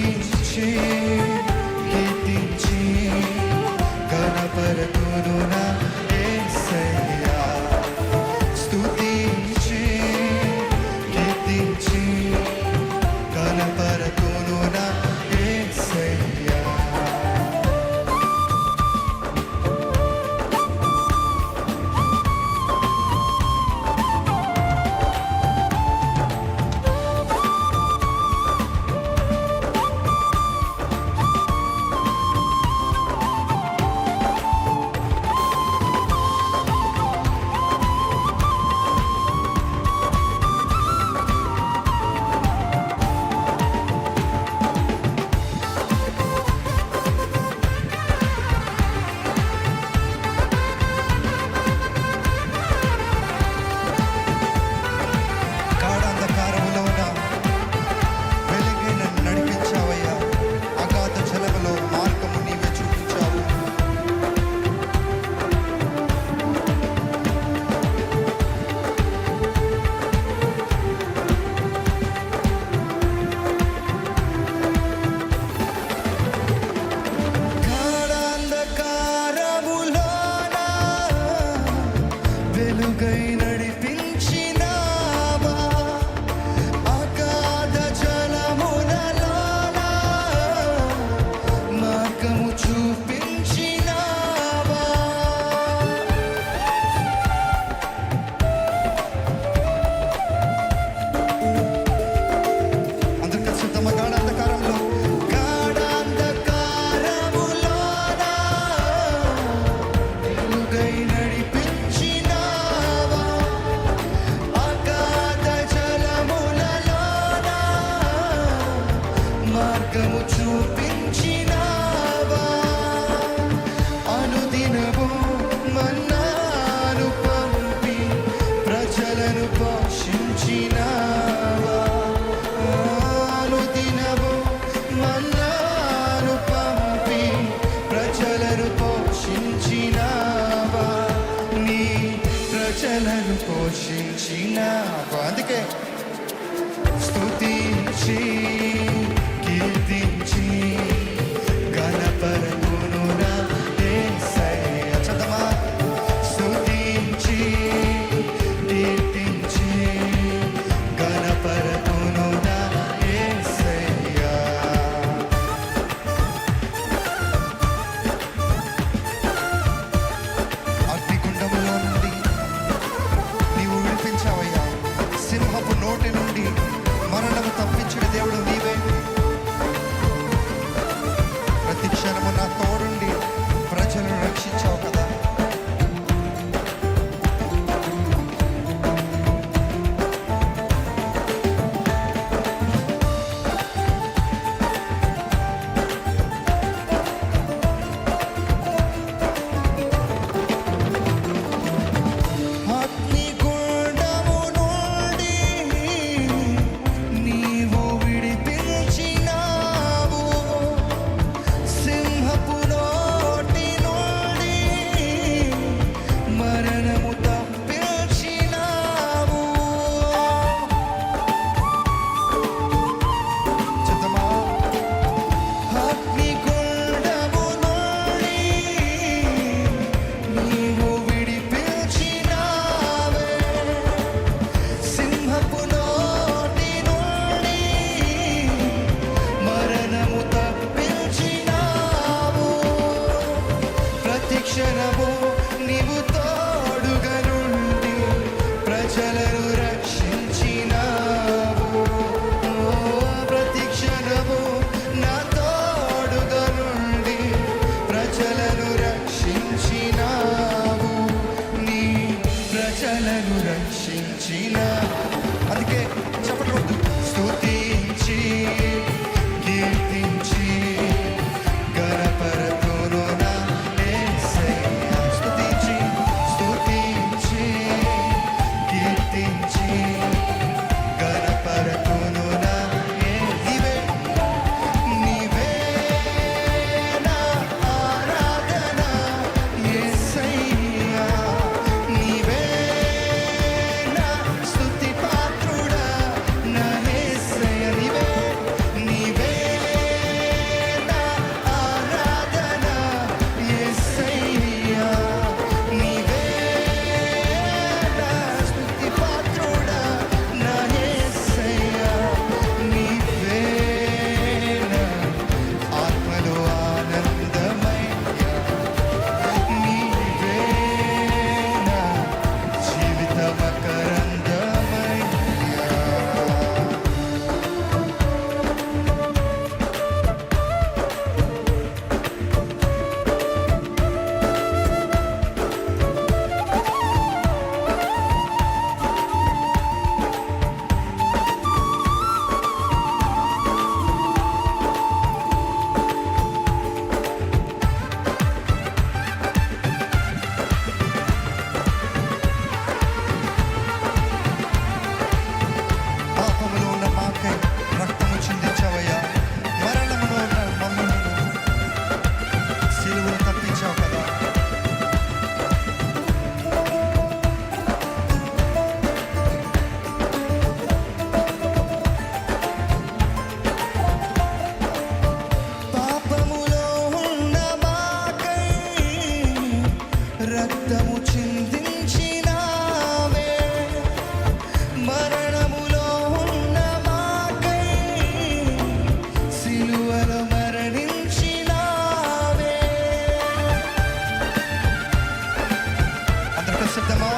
స్తుతించి కీర్తించి గణపరతును నా రక్షించిన అందుకే రక్తము చిందించినావే మరణములో ఉన్న మాకై సిలువలో మరణించినావే అందరికీ సిద్ధమా